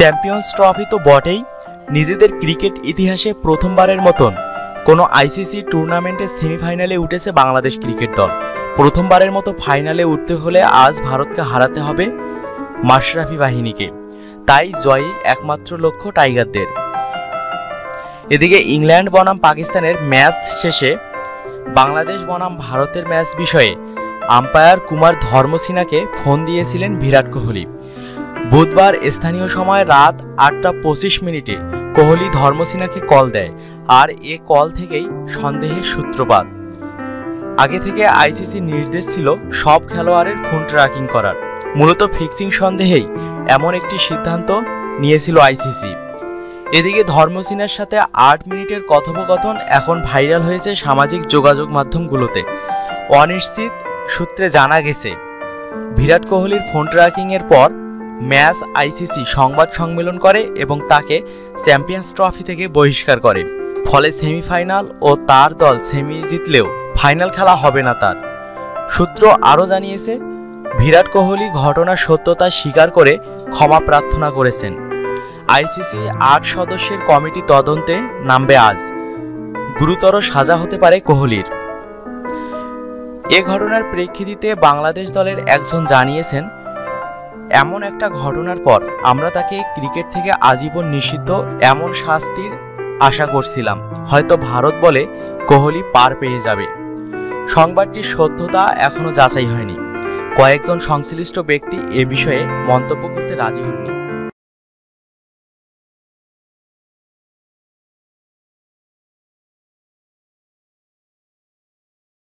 Champions trophy তো বটেই, নিজেদের ক্রিকেট ইতিহাসে প্রথমবারের মতন কোনো আইসিসি টুর্নামেন্টের সেমিফাইনালে উঠেছে বাংলাদেশ ক্রিকেট দল। প্রথমবারের মতো ফাইনালে উঠতে হলে আজ ভারতকে হারাতে হবে মাশরাফি বাহিনীকে। তাই জয়ই একমাত্র লক্ষ্য টাইগারদের। এদিকে ইংল্যান্ড বনাম পাকিস্তানের ম্যাচ শেষে বাংলাদেশ বনাম ভারতের ম্যাচ বিষয়ে আম্পায়ার কুমার ধর্মসিনাকে ফোন দিয়েছিলেন বিরাট কোহলি। বুধবার স্থানীয় সময় রাত আটটা পঁচিশ মিনিটে কোহলি ধর্মসিনাকে কল দেয়, আর এ কল থেকেই সন্দেহের সূত্রপাত। আগে থেকে আইসিসি নির্দেশ ছিল সব খেলোয়াড়ের ফোন ট্র্যাকিং করার। মূলত ফিক্সিং সন্দেহেই এমন একটি সিদ্ধান্ত নিয়েছিল আইসিসি। এদিকে ধর্মসিনার সাথে আট মিনিটের কথোপকথন এখন ভাইরাল হয়েছে সামাজিক যোগাযোগ মাধ্যমগুলোতে। অনিশ্চিত সূত্রে জানা গেছে, বিরাট কোহলির ফোন ট্র্যাকিংয়ের পর ম্যাচ আইসিসি সংবাদ সম্মেলন করে এবং তাকে চ্যাম্পিয়ন্স ট্রফি থেকে বহিষ্কার করে। ফলে সেমিফাইনাল ও তার দল সেমি জিতলেও ফাইনাল খেলা হবে না তার। সূত্র আরও জানিয়েছে, বিরাট কোহলি ঘটনার সত্যতা স্বীকার করে ক্ষমা প্রার্থনা করেছেন। আইসিসি আট সদস্যের কমিটি তদন্তে নামবে আজ। গুরুতর সাজা হতে পারে কোহলির। এ ঘটনার প্রেক্ষিতে বাংলাদেশ দলের একজন জানিয়েছেন এমন একটা ঘটনার পর আমরা তাকে ক্রিকেট থেকে আজীবন নিষিদ্ধ এমন শাস্তির আশা করছিলাম। হয়তো ভারত বলে কোহলি পার পেয়ে যাবে। সংবাদটির সত্যতা এখনও যাচাই হয়নি। কয়েকজন সংশ্লিষ্ট ব্যক্তি এ বিষয়ে মন্তব্য করতে রাজি হননি।